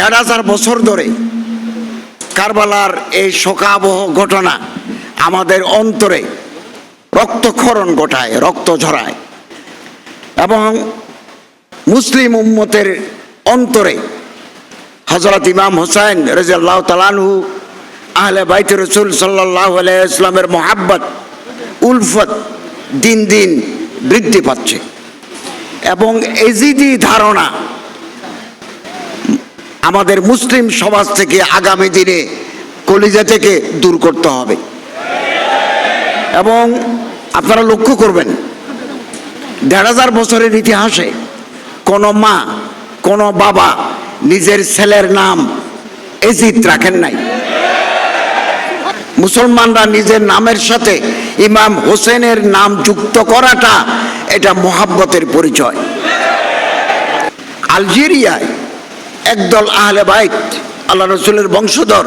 দেড় হাজার বছর ধরে কারবালার এই শোকাবহ ঘটনা আমাদের অন্তরে রক্তক্ষরণ ঘটায়, রক্ত ঝরায় এবং মুসলিম উম্মতের অন্তরে হজরত ইমাম হোসেন রাজিয়াল্লাহ তালানহু আহলে বাইত রসুল সাল্লাহ ইসলামের মোহাব্বত, উলফত দিন দিন বৃদ্ধি পাচ্ছে এবং এজিদি ধারণা আমাদের মুসলিম সমাজ থেকে আগামী দিনে কলিজা থেকে দূর করতে হবে। এবং আপনারা লক্ষ্য করবেন, দেড় হাজার বছরের ইতিহাসে কোনো মা, কোনো বাবা নিজের ছেলের নাম এজিদ রাখেন নাই। মুসলমানরা নিজের নামের সাথে ইমাম হোসেনের নাম যুক্ত করাটা এটা মোহাব্বতের পরিচয়। আলজেরিয়ায় একদল আহলে বাইত, আল্লাহ রসুলের বংশধর,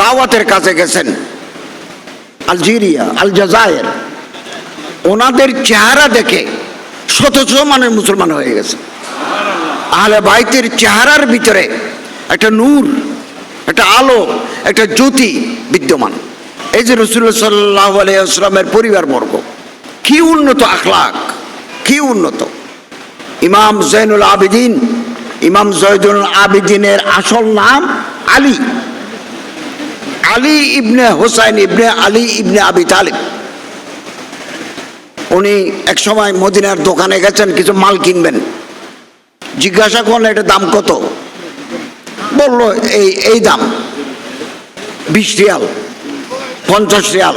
দাওয়াতের কাছে গেছেন। আলজেরিয়া আল জাজায়ের ওনাদের চেহারা দেখে শত মানুষ মুসলমান হয়ে গেছে। আহলে বাইতের চেহারার ভিতরে একটা নূর, একটা আলো, একটা জ্যোতি বিদ্যমান। এই যে রসুল্লাহ সাল্লাহ আলাইসলামের পরিবারবর্গ, কি উন্নত আখলাক, কি উন্নত। ইমাম জৈনুল আবিদিন ইমাম জয়দুল আবিদিনের আসল নাম আলী। আলী ইবনে হোসাইন ইবনে আলী ইবনে আবি তালিব। উনি এক সময় মদিনার দোকানে গেছেন, কিছু মাল কিনবেন। জিজ্ঞাসা করলেন, এটা দাম কত? বলল, এই এই দাম। বিশ রিয়াল, পঞ্চাশ রিয়াল।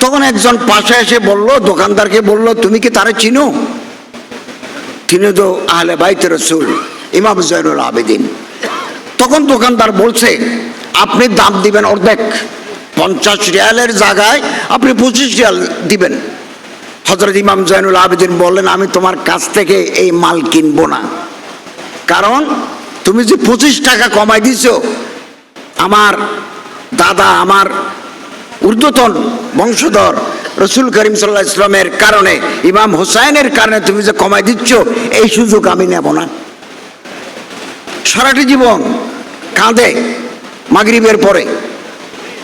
তখন একজন পাশে এসে বলল, দোকানদারকে বলল, তুমি কি তারা চিনো? তিনি তো আহলে বাইতে রসুল, ইমাম জয়নুল আবেদিন। তখন দোকানদার বলছে, আপনি দাম দিবেন অর্ধেক, পঞ্চাশ রিয়ালের জায়গায় আপনি পঁচিশ রিয়াল দিবেন। হজরত ইমাম জয়নুল আবেদিন বললেন, আমি তোমার কাছ থেকে এই মাল কিনবো না। কারণ তুমি যে পঁচিশ টাকা কমাই দিছ, আমার দাদা, আমার ঊর্ধ্বতন বংশধর রসুল করিম সাল্লাহ ইসলামের কারণে, ইমাম হোসাইনের কারণে তুমি যে কমাই দিচ্ছ, এই সুযোগ আমি নেব না। সারাটি জীবন কাঁদে মাগরিবের পরে,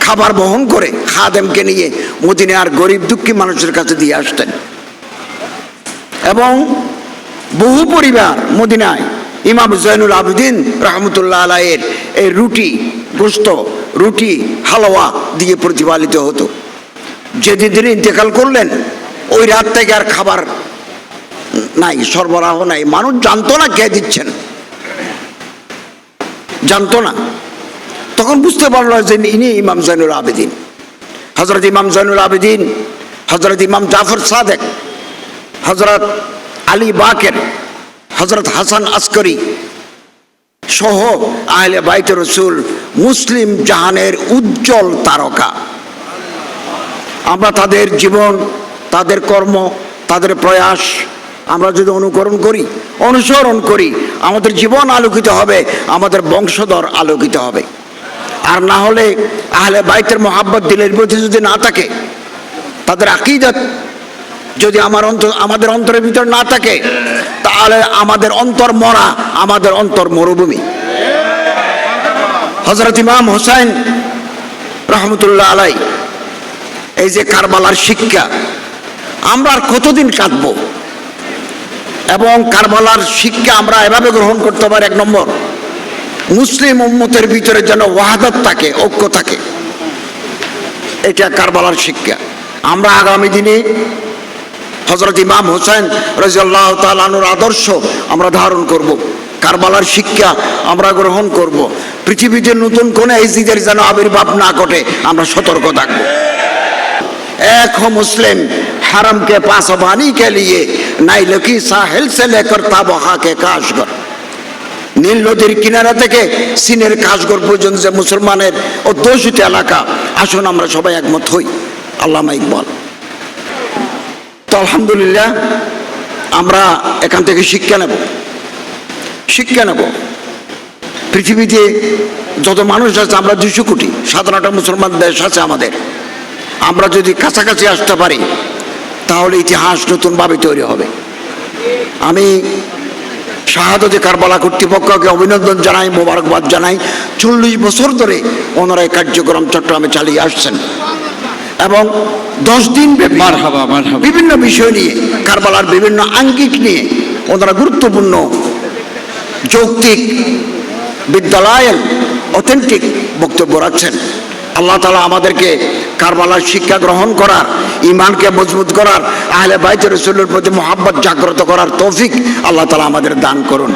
খাবার বহন করে খাদেমকে নিয়ে মদিনার গরিব দুঃখী মানুষের কাছে দিয়ে আসতেন। এবং বহু পরিবার মদিনায় ইমাম জৈনুল আবেদিন রহমতুল্লাহ আলাইয়ের এই রুটি গোস্ত রুটি হালুয়া দিয়ে প্রতিপালিত হতো। যেদিন তিনি ইন্তেকাল করলেন, ওই রাত থেকে আর খাবার নাই, সরবরাহ নাই। মানুষ জানতো না কে দিচ্ছেন। জানতো না। তখন বুঝতে পারল যে ইনি ইমাম জৈনুল আবেদিন। হজরত ইমাম জৈনুল আবেদিন হজরত ইমাম জাফর সাদেক হজরত আলী বাকের হজরত হাসান আসকরি সহ আহলে বাইত রসুল মুসলিম জাহানের উজ্জ্বল তারকা। আমরা তাদের জীবন, তাদের কর্ম, তাদের প্রয়াস আমরা যদি অনুকরণ করি, অনুসরণ করি, আমাদের জীবন আলোকিত হবে, আমাদের বংশধর আলোকিত হবে। আর না হলে আহলে বাইতের মোহাব্বত দিলের প্রতি যদি না থাকে, তাদের আকিদত যদি আমার অন্তর, আমাদের অন্তরের ভিতর না থাকে, তাহলে আমাদের অন্তর মরা, আমাদের অন্তর মরুভূমি। হজরত ইমাম হোসাইন রহমতুল্লাহ আলাই এই যে কারবালার শিক্ষা, আমরা আর কতদিন কাঁদব এবং কারবালার শিক্ষা আমরা এভাবে গ্রহণ করতে পারি এক নম্বর, মুসলিম উম্মতের ভিতরে যেন ওয়াহাদত থাকে, ঐক্য থাকে, এটা কারবালার শিক্ষা আমরা আগামী দিনে হজরত ইমাম হোসেন রাজিয়াল্লাহ তালানুর আদর্শ আমরা ধারণ করব। কারবালার শিক্ষা আমরা গ্রহণ করব। পৃথিবীতে নতুন কোন ইজিদের যেন আবির্ভাব না ঘটে, আমরা সতর্ক থাকব এক हो मुस्लिम हरम के पासबानी के लिए नाइलकी साहिल से लेकर ताबहा के काशगढ़ নীল নদীর কিনারা থেকে চীনের কাশগড় পর্যন্ত যে মুসলমানের অধ্যুষিত এলাকা আসুন আমরা সবাই একমত হই আল্লামা ইকবাল তো আলহামদুলিল্লাহ আমরা এখান থেকে শিক্ষা নেব শিক্ষা নেব পৃথিবীতে যত মানুষ আছে আমরা দুশো কোটি সাধারণটা মুসলমান দেশ আছে আমাদের আমরা যদি কাছাকাছি আসতে পারি তাহলে ইতিহাস নতুনভাবে তৈরি হবে। আমি শাহাদতে কারবালা কর্তৃপক্ষকে অভিনন্দন জানাই মোবারকবাদ জানাই। চল্লিশ বছর ধরে ওনারা এই কার্যক্রম চট্টগ্রামে চালিয়ে আসছেন। এবং দশ দিন। বিভিন্ন বিষয় নিয়ে কারবালার বিভিন্ন আঙ্গিক নিয়ে ওনারা গুরুত্বপূর্ণ যৌক্তিক বিদ্যালয়ের অথেন্টিক বক্তব্য রাখছেন। আল্লাহ তালা আমাদেরকে কারবালার শিক্ষা গ্রহণ করার ইমানকে মজবুত করার, আহলে বাইতে রসুলের প্রতি মোহাব্বত জাগ্রত করার তৌফিক আল্লাহ তালা আমাদের দান করুন।